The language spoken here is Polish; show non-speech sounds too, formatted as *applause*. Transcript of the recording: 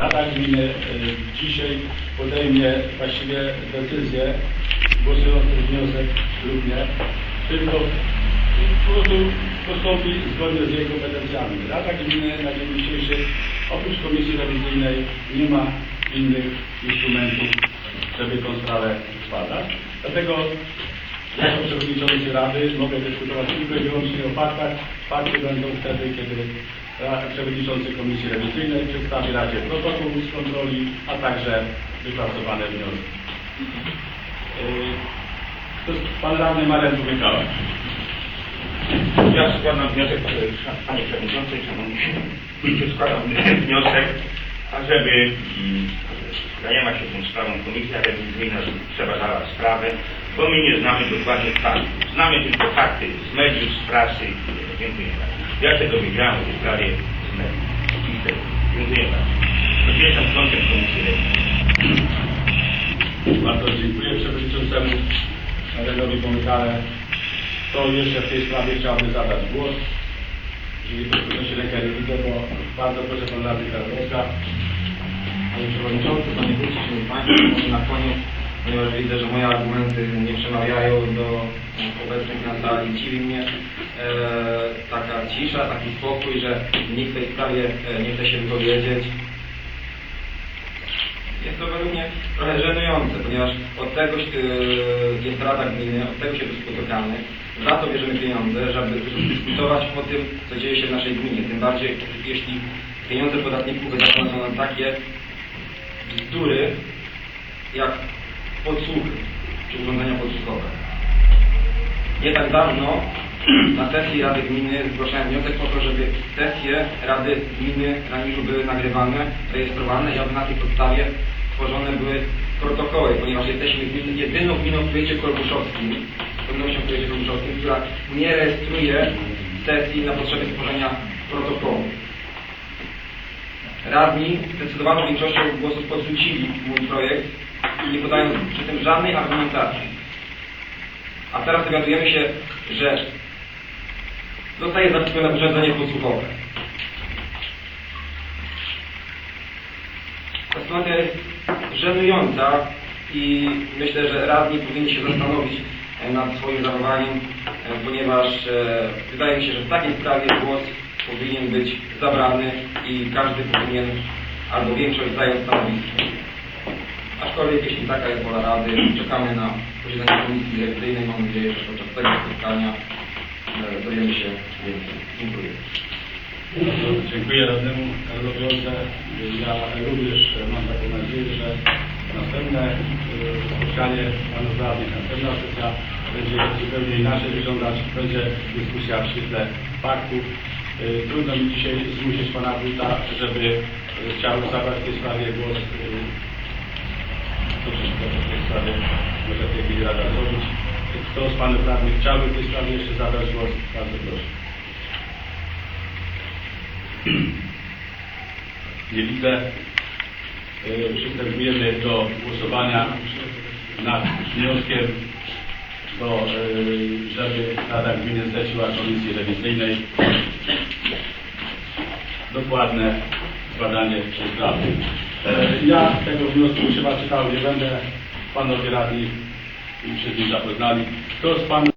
Rada Gminy e, dzisiaj podejmie właściwie decyzję, głosując wniosek lub nie, tylko po prostu postąpi zgodnie z jej kompetencjami. Rada Gminy na dzień dzisiejszy oprócz Komisji Rewizyjnej nie ma innych instrumentów, żeby tą sprawę zbadać. Dlatego jako przewodniczący Rady mogę dyskutować tylko i wyłącznie o faktach. Fakty będą wtedy, kiedy przewodniczący Komisji Rewizyjnej przedstawi Radzie protokół z kontroli, a także wypracowane wnioski. Yy, to jest Pan Radny Marek Mykała. Ja składam wniosek, e, Panie Przewodniczący, Szanowni Państwo, składam wniosek, ażeby mm, zajęła się tą sprawą Komisja Rewizyjna, przebadała sprawę, bo my nie znamy dokładnie faktów. Znamy tylko fakty z mediów, z prasy. Dziękuję bardzo. Ja się dowiedziałem o tej sprawie tyle. Dziękuję bardzo. Jestem członkiem Komisji Rewizyjnej. Bardzo dziękuję przewodniczącemu Marekowi Pomykale. To jeszcze w tej sprawie chciałbym zabrać głos. Jeżeli rękę nie widzę, bo bardzo proszę Pan Radny Karolowska. Panie Przewodniczący, Panie Wójcie, Szanowni Państwo, może na koniec, ponieważ widzę, że moje argumenty nie przemawiają do obecnych na sali, dziwi mnie e, taka cisza, taki spokój, że nikt w tej sprawie e, nie chce się wypowiedzieć. Jest to według mnie trochę żenujące, ponieważ od tego się, e, jest Rada Gminy, od tego się tu spotykamy. Za to bierzemy pieniądze, żeby, dyskutować o tym, co dzieje się w naszej gminie. Tym bardziej, jeśli pieniądze podatników wydawane są na takie bzdury, jak podsłuchy czy urządzenia podsłuchowe. Nie tak dawno *clears throat* na sesji Rady Gminy zgłaszałem wniosek o to, żeby sesje Rady Gminy Raniżu były nagrywane, rejestrowane i aby na tej podstawie tworzone były protokoły, ponieważ jesteśmy jedyną gminą w powiecie kolbuszowskim, z pewnością w powiecie kolbuszowskim, która nie rejestruje sesji na potrzeby tworzenia protokołu. Radni zdecydowaną większością głosów odrzucili mój projekt, nie podając przy tym żadnej argumentacji. A teraz dowiadujemy się, że zostaje zakupione urządzenie podsłuchowe. Ta sytuacja jest żenująca i myślę, że radni powinni się zastanowić e, nad swoim zachowaniem, e, ponieważ e, wydaje mi się, że w takiej sprawie głos powinien być zabrany i każdy powinien albo większość zająć stanowisko. Aczkolwiek jeśli taka jest wola Rady, czekamy na posiedzenie Komisji Rewizyjnej. Mam nadzieję, że podczas tego spotkania e, dowiemy się więcej. Dziękuję. Dziękuję radnemu Karolowi Ja również mam taką nadzieję, że następne e, spotkanie panów radnych, następna sesja będzie zupełnie inaczej wyglądać. Będzie dyskusja w świetle faktów. E, Trudno mi dzisiaj zmusić pana wójta, żeby chciał zabrać w tej sprawie głos. E. Kto z panów radnych chciałby w tej sprawie jeszcze zabrać głos? Bardzo proszę. *clears throat* Nie widzę. Y, Przystępujemy do głosowania nad wnioskiem, do, y, żeby Rada Gminy zleciła Komisji Rewizyjnej dokładne badanie sprawy. Y, Ja tego wniosku chyba czytał nie będę. Panowie radni się z nim zapoznali. Kto z panów